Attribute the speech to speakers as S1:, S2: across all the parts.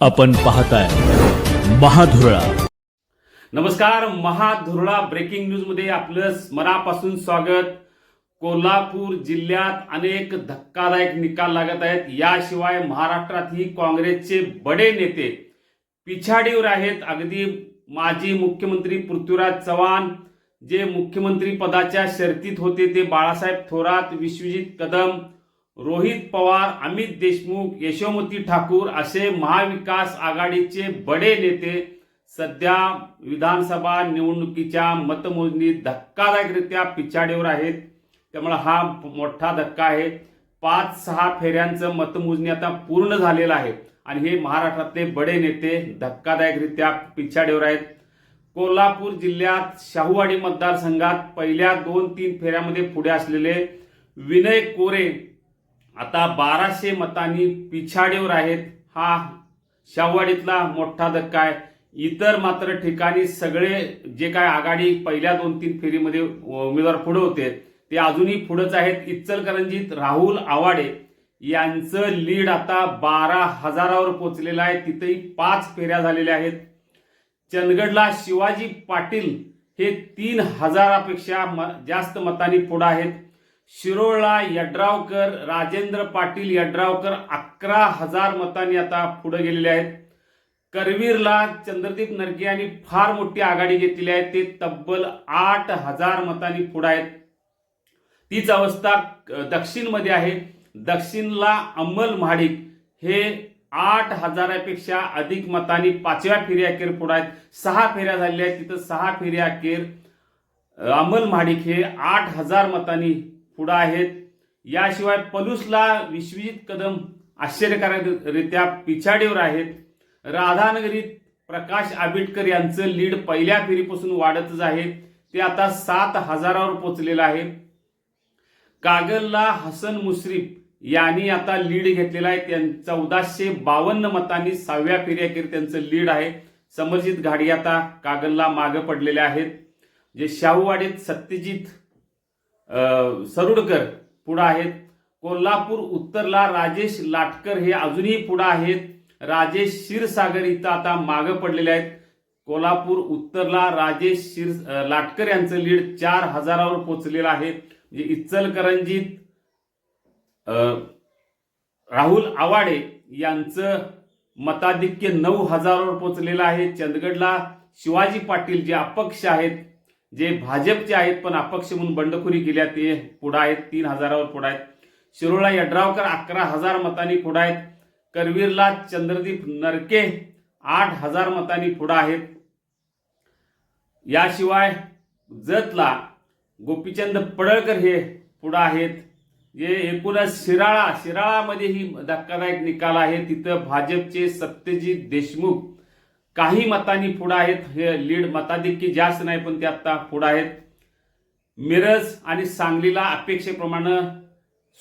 S1: आपण पाहताय महाधुरळा.
S2: नमस्कार महाधुरळा ब्रेकिंग न्यूजमध्ये आपलं मनापासून स्वागत. कोल्हापूर जिल्ह्यात अनेक धक्कादायक निकाल लागत आहेत. याशिवाय महाराष्ट्रातही काँग्रेसचे बडे नेते पिछाडीवर आहेत. अगदी माजी मुख्यमंत्री पृथ्वीराज चव्हाण जे मुख्यमंत्री पदाच्या शर्तीत होते ते बाळासाहेब थोरात विश्वजित कदम रोहित पवार अमित देशमुख यशोमती ठाकूर असे महाविकास आघाडीचे बडे नेते सध्या विधानसभा निवडणुकीच्या मतमोजणीत धक्कादायकरित्या पिछाडीवर आहेत. त्यामुळे हा मोठा धक्का आहे. पाच सहा फेऱ्यांचं मतमोजणी आता पूर्ण झालेलं आहे. आणि हे महाराष्ट्रातले बडे नेते धक्कादायकरित्या पिछाडीवर आहेत. कोल्हापूर जिल्ह्यात शाहूवाडी मतदारसंघात पहिल्या दोन तीन फेऱ्यामध्ये पुढे असलेले विनय कोरे आता बाराशे मतांनी पिछाडीवर आहेत. हा शाहूवाडीतला मोठा धक्का आहे. इतर मात्र ठिकाणी सगळे जे काय आघाडी पहिल्या दोन तीन फेरीमध्ये उमेदवार पुढे होते ते अजूनही पुढेच आहेत. इचलकरंजीत राहुल आवाडे यांचं लीड आता बारा हजारावर पोचलेलं आहे. तिथेही पाच फेऱ्या झालेल्या आहेत. चंदगडला शिवाजी पाटील हे तीन हजारापेक्षा म- जास्त मतांनी पुढं आहेत. शिरोळला यड्रावकर राजेंद्र पाटील यड्रावकर अकरा हजार मतांनी आता पुढे गेलेले आहेत. करवीरला चंद्रदीप नरके यांनी फार मोठी आघाडी घेतलेली आहे. ते तब्बल आठ हजार मतांनी पुढे आहेत. तीच अवस्था दक्षिणमध्ये आहे. दक्षिणला अंमल महाडिक हे आठ हजारापेक्षा अधिक मतांनी पाचव्या फेरी अखेर पुढे आहेत. सहा फेऱ्या झालेल्या आहेत. तिथं सहा फेऱ्या अखेर अंमल महाडिक हे आठ हजार मतांनी पुढं आहेत. याशिवाय पलूसला विश्वजित कदम आश्चर्यकारकरित्या पिछाडीवर आहेत. राधानगरीत प्रकाश आंबेडकर यांचं लीड पहिल्या फेरीपासून वाढतच आहे. ते आता सात हजारावर पोचलेलं आहे. कागलला हसन मुश्रीफ यांनी आता लीड घेतलेला आहे. त्यां चौदाशे बावन्न मतांनी सहाव्या फेरीअखेर त्यांचं लीड आहे. समरजित घाडी आता कागलला मागं पडलेले आहेत. जे शाहूवाडीत सत्यजित सरुडकर पुढं आहेत. कोल्हापूर उत्तरला राजेश लाटकर हे अजूनही पुढं आहेत. राजेश क्षीरसागर इथं आता मागं पडलेले आहेत. कोल्हापूर उत्तरला राजेश शिर लाटकर यांचं लीड चार हजारावर पोचलेलं आहे. म्हणजे इचलकरंजीत राहुल आवाडे यांचं मताधिक्य नऊ हजारावर पोचलेलं आहे. चंदगडला शिवाजी पाटील जे अपक्ष आहेत जे भाजपचे आहेत पण अपक्ष म्हणून बंडखोरी केल्या ते पुढे आहेत तीन हजारावर पुढे आहेत. शिरोळा यड्रावकर अकरा हजार मतांनी पुढे आहेत. करवीरला चंद्रदीप नरके आठ हजार मतांनी पुढे आहेत. याशिवाय जतला गोपीचंद पडळकर हे पुढे आहेत. जे एकूणच शिराळा शिराळामध्येही धक्कादायक निकाल आहे. तिथं भाजपचे सत्यजित देशमुख काही मतांनी पुढे आहेत. हे लीड मताधिक्य जास्त नाही पण ते आत्ता पुढे आहेत. मिरज आणि सांगलीला अपेक्षेप्रमाणे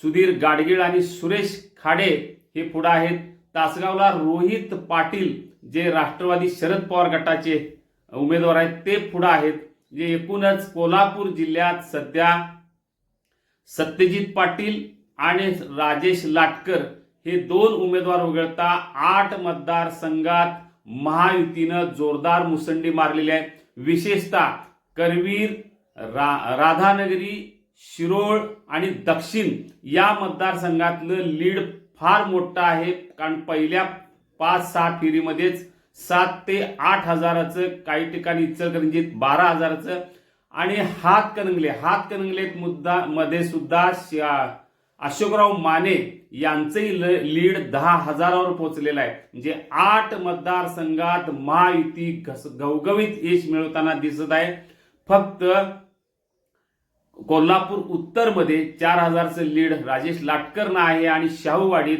S2: सुधीर गाडगीळ आणि सुरेश खाडे हे पुढे आहेत. तासगावला रोहित पाटील जे राष्ट्रवादी शरद पवार गटाचे उमेदवार आहेत ते पुढे आहेत. जे एकूणच कोल्हापूर जिल्ह्यात सध्या सत्यजित पाटील आणि राजेश लाटकर हे दोन उमेदवार वगळता आठ मतदारसंघात महायुतीनं जोरदार मुसंडी मारलेली आहे. विशेषतः करवीर रा राधानगरी शिरोळ आणि दक्षिण या मतदारसंघातलं लीड फार मोठं आहे. कारण पहिल्या पाच सहा फेरीमध्येच सात ते आठ हजाराचं काही ठिकाणी इचलकरंजीत बारा हजाराचं. आणि हातकणंगले हातकणंगले मुद्दा मध्ये सुद्धा शा- अशोकराव माने यांचंही ल- लीड दहा हजारावर पोहोचलेलं आहे. म्हणजे आठ मतदारसंघात महायुती घस- घवघवीत यश मिळवताना दिसत आहे. फक्त कोल्हापूर उत्तरमध्ये चार हजारचं लीड राजेश लाटकरनं आहे आणि शाहूवाडीत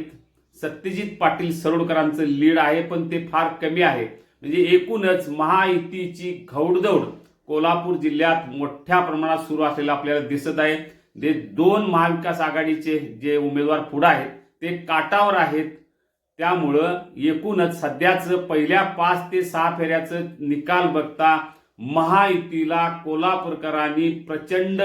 S2: सत्यजित पाटील सरोडकरांचं लीड आहे पण ते फार कमी आहे. म्हणजे एकूणच महायुतीची घौडदौड कोल्हापूर जिल्ह्यात मोठ्या प्रमाणात सुरू असलेलं आपल्याला दिसत आहे. जे दोन महाविकास आघाडीचे जे उमेदवार पुढं आहेत ते काटावर आहेत. त्यामुळं एकूणच सध्याचं पहिल्या पाच ते सहा फेऱ्याचं निकाल बघता महायुतीला कोल्हापूरकरांनी प्रचंड